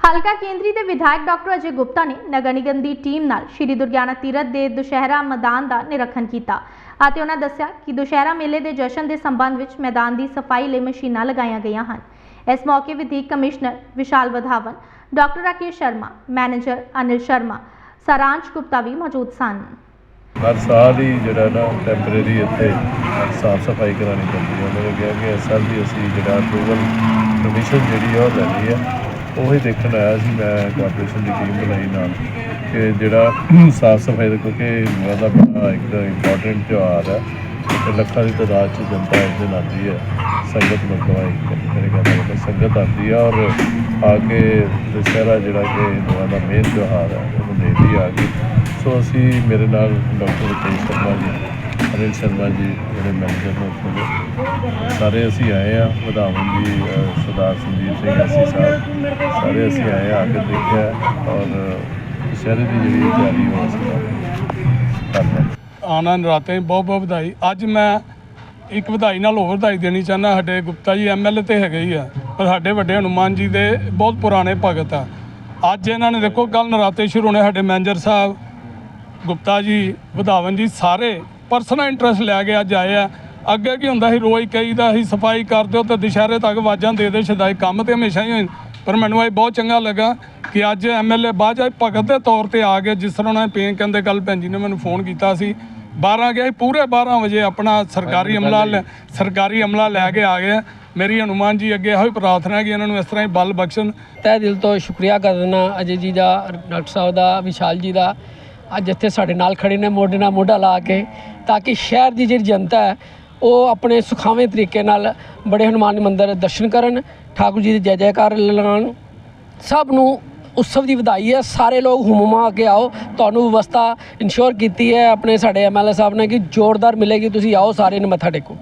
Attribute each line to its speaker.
Speaker 1: ਹਲਕਾ ਕੇਂਦਰੀ ਦੇ ਵਿਧਾਇਕ ਡਾਕਟਰ ਅਜੇ ਗੁਪਤਾ ਨੇ ਨਗਰ ਨਿਗਮ ਦੀ ਟੀਮ ਨਾਲ ਸ਼੍ਰੀ ਦੁਰਗਿਆਨਾ ਤੀਰਥ ਦੇ ਦੁਸ਼ਹਿਰਾ ਮੈਦਾਨ ਦਾ ਨਿਰੀਖਣ ਕੀਤਾ ਅਤੇ ਉਹਨਾਂ ਦੱਸਿਆ ਕਿ ਦੁਸ਼ਹਿਰਾ ਮੇਲੇ ਦੇ ਜਸ਼ਨ ਦੇ ਸੰਬੰਧ ਵਿੱਚ ਮੈਦਾਨ ਦੀ ਸਫ਼ਾਈ ਲਈ ਮਸ਼ੀਨਾਂ ਲਗਾਈਆਂ ਗਈਆਂ ਹਨ। ਇਸ ਮੌਕੇ ਵਿਧੀ commissioner Vishal Wadhawan, doctor Rakesh Sharma, manager Anil Sharma, Saransh Gupta ਵੀ ਮੌਜੂਦ ਸਨ।
Speaker 2: ਹਰ ਸਾਲ ਹੀ ਜਿਹੜਾ ਨਾ ਟੈਂਪਰੇਰੀ ਇੱਥੇ ਸਾਫ਼ ਸਫ਼ਾਈ ਕਰਾਉਣੀ ਪੈਂਦੀ ਹੈ। ਉਹਨਾਂ ਨੇ ਕਿਹਾ ਕਿ ਇਸ ਸਾਲ ਵੀ ਅਸੀਂ ਜਿਹੜਾ ਅਪਰੂਵਲ ਕਮਿਸ਼ਨ ਜਿਹੜੀ ਆ ਉਹ ਲੈਣੀ ਹੈ ਉਹੀ ਦੇਖਣ ਆਇਆ ਸੀ ਮੈਂ ਕਾਰਪੋਰੇਸ਼ਨ ਦੀ ਟੀਮ ਬਣਾਈ ਨਾਲ ਕਿ ਜਿਹੜਾ ਸਾਫ਼ ਸਫ਼ਾਈ ਦਾ ਕਿਉਂਕਿ ਦਾ ਬੜਾ ਇੱਕ ਇੰਪੋਰਟੈਂਟ ਤਿਉਹਾਰ ਹੈ ਤੇ ਲੱਖਾਂ ਦੀ ਤਾਦਾਦ 'ਚ ਜਨਤਾ ਇਸ ਦਿਨ ਆਉਂਦੀ ਹੈ, ਸੰਗਤ ਮਤਲਬ ਇੱਕ ਮੇਰੇ ਕਹਿੰਦਾ ਮਤਲਬ ਸੰਗਤ ਆਉਂਦੀ ਹੈ ਔਰ ਆ ਕੇ ਦੁਸਹਿਰਾ ਜਿਹੜਾ ਕਿ ਹਿੰਦੂਆਂ ਦਾ ਮੇਨ ਤਿਉਹਾਰ ਹੈ, ਉਹਨੂੰ ਦੇਖਦੀ ਆ ਕੇ ਸੋ ਅਸੀਂ ਮੇਰੇ ਨਾਲ ਡਾਕਟਰ ਰਕੇਸ਼ ਸ਼ਰਮਾ ਜੀ ਅਨਿਲ ਸ਼ਰਮਾ ਜੀ ਜਿਹੜੇ ਮੈਨੇਜਰ ਨੇ ਉੱਥੋਂ ਦੇ, ਸਾਰੇ ਅਸੀਂ ਆਏ ਆ ਵਧਾਵਨ ਜੀ ਸਰਦਾਰ ਸੰਜੀਤ ਸਿੰਘ ਐਸੀ ਸਾਹਿਬ, ਸਾਰੇ ਅਸੀਂ ਆਏ ਆ ਕੇ ਦੇਖਿਆ ਔਰ ਦੁਸਹਿਰੇ ਦੀ ਜਿਹੜੀ ਤਿਆਰੀ ਉਹ ਅਸੀਂ ਕਰ
Speaker 3: ਨਰਾਤੇ, ਬਹੁਤ ਬਹੁਤ ਵਧਾਈ। ਅੱਜ ਮੈਂ ਇੱਕ ਵਧਾਈ ਨਾਲ ਹੋਰ ਵਧਾਈ ਦੇਣੀ ਚਾਹੁੰਦਾ, ਸਾਡੇ ਗੁਪਤਾ ਜੀ ਐਮਐਲਏ ਤੇ ਹੈਗੇ ਹੀ ਆ, ਪਰ ਸਾਡੇ ਵੱਡੇ ਹਨੂਮਾਨ ਜੀ ਦੇ ਬਹੁਤ ਪੁਰਾਣੇ ਭਗਤ ਆ। ਅੱਜ ਇਹਨਾਂ ਨੇ ਦੇਖੋ ਕੱਲ ਨਰਾਤੇ ਸ਼ੁਰੂ ਹੋਣੇ, ਸਾਡੇ ਮੈਨੇਜਰ ਸਾਹਿਬ, ਗੁਪਤਾ ਜੀ, ਵਧਾਵਨ ਜੀ, ਸਾਰੇ ਪਰਸਨਲ ਇੰਟਰਸਟ ਲੈ ਕੇ ਅੱਜ ਆਏ ਆ। ਅੱਗੇ ਕੀ ਹੁੰਦਾ ਸੀ ਰੋਜ਼ ਕਹੀਦਾ ਸੀ ਸਫ਼ਾਈ ਕਰ ਦਿਓ ਤੇ ਦੁਸ਼ਹਿਰੇ ਤੱਕ ਆਵਾਜ਼ਾਂ ਦੇ ਦੇ ਛਦਾਈ ਕੰਮ ਤੇ ਹਮੇਸ਼ਾ ਹੀ ਹੋਏ। ਪਰ ਮੈਨੂੰ ਇਹ ਬਹੁਤ ਚੰਗਾ ਲੱਗਾ ਕਿ ਅੱਜ ਐਮਐਲਏ 'ਚ ਭਗਤ ਦੇ ਤੌਰ ਤੇ ਆ ਗਏ। ਜਿਸ ਤਰ੍ਹਾਂ ਉਹਨਾਂ ਨੇ ਪੇਂ ਕਹਿੰਦੇ ਕੱਲ ਭੈਣ ਜੀ ਨੇ ਮੈਨੂੰ ਫੋਨ ਕੀਤਾ ਸੀ। 12 ਗਿਆ ਸੀ ਪੂਰੇ 12 ਵਜੇ ਆਪਣਾ ਸਰਕਾਰੀ ਅਮਲਾ ਸਰਕਾਰੀ ਅਮਲਾ ਲੈ ਕੇ ਆ ਗਏ। ਮੇਰੀ ਹਨੂਮਾਨ ਜੀ ਅੱਗੇ ਇਹੋ ਹੀ ਪ੍ਰਾਰਥਨਾ ਕਿ ਇਹਨਾਂ ਨੂੰ ਇਸ ਤਰ੍ਹਾਂ ਹੀ ਬਲ ਬਖਸ਼ਣ।
Speaker 4: ਤਹਿ ਦਿਲ ਤੋਂ ਸ਼ੁਕਰੀਆ ਕਰਦਾ ਅਜੇ ਜੀ ਦਾ ਡਾਕਟਰ ਸਾਹਿਬ ਦਾ ਵਿਸ਼ਾਲ ਜੀ ਦਾ। ਅੱਜ ਇੱਥੇ ਸਾਡੇ ਨਾਲ ਖੜੇ ਨੇ, ਮੋਢੇ ਨਾਲ ਮੋਢਾ ਲਾ ਕੇ, ਤਾਂ ਕਿ ਸ਼ਹਿਰ ਦੀ ਜਿਹੜੀ ਜਨਤਾ ਹੈ, ਉਹ ਆਪਣੇ ਸੁਖਾਵੇਂ ਤਰੀਕੇ ਨਾਲ ਬੜੇ ਹਨੂਮਾਨ ਮੰਦਿਰ ਦਰਸ਼ਨ ਕਰਨ, ਠਾਕੁਰ ਜੀ ਦੀ ਜੈ ਜੈਕਾਰ ਲਗਾਉਣ ਸਭ ਨੂੰ ਉਤਸਵ ਦੀ ਵਧਾਈ ਹੈ। ਸਾਰੇ ਲੋਕ ਹੁਮਮਾ ਕੇ ਆਓ। ਤੁਹਾਨੂੰ ਵਿਵਸਥਾ ਇਨਸ਼ੋਰ ਕੀਤੀ ਹੈ ਆਪਣੇ ਸਾਡੇ ਐਮਐਲਏ ਸਾਹਿਬ ਨੇ ਕਿ ਜ਼ੋਰਦਾਰ ਮਿਲੇਗੀ। ਤੁਸੀਂ ਆਓ, ਸਾਰੇ ਨੂੰ ਮੱਥਾ ਟੇਕੋ।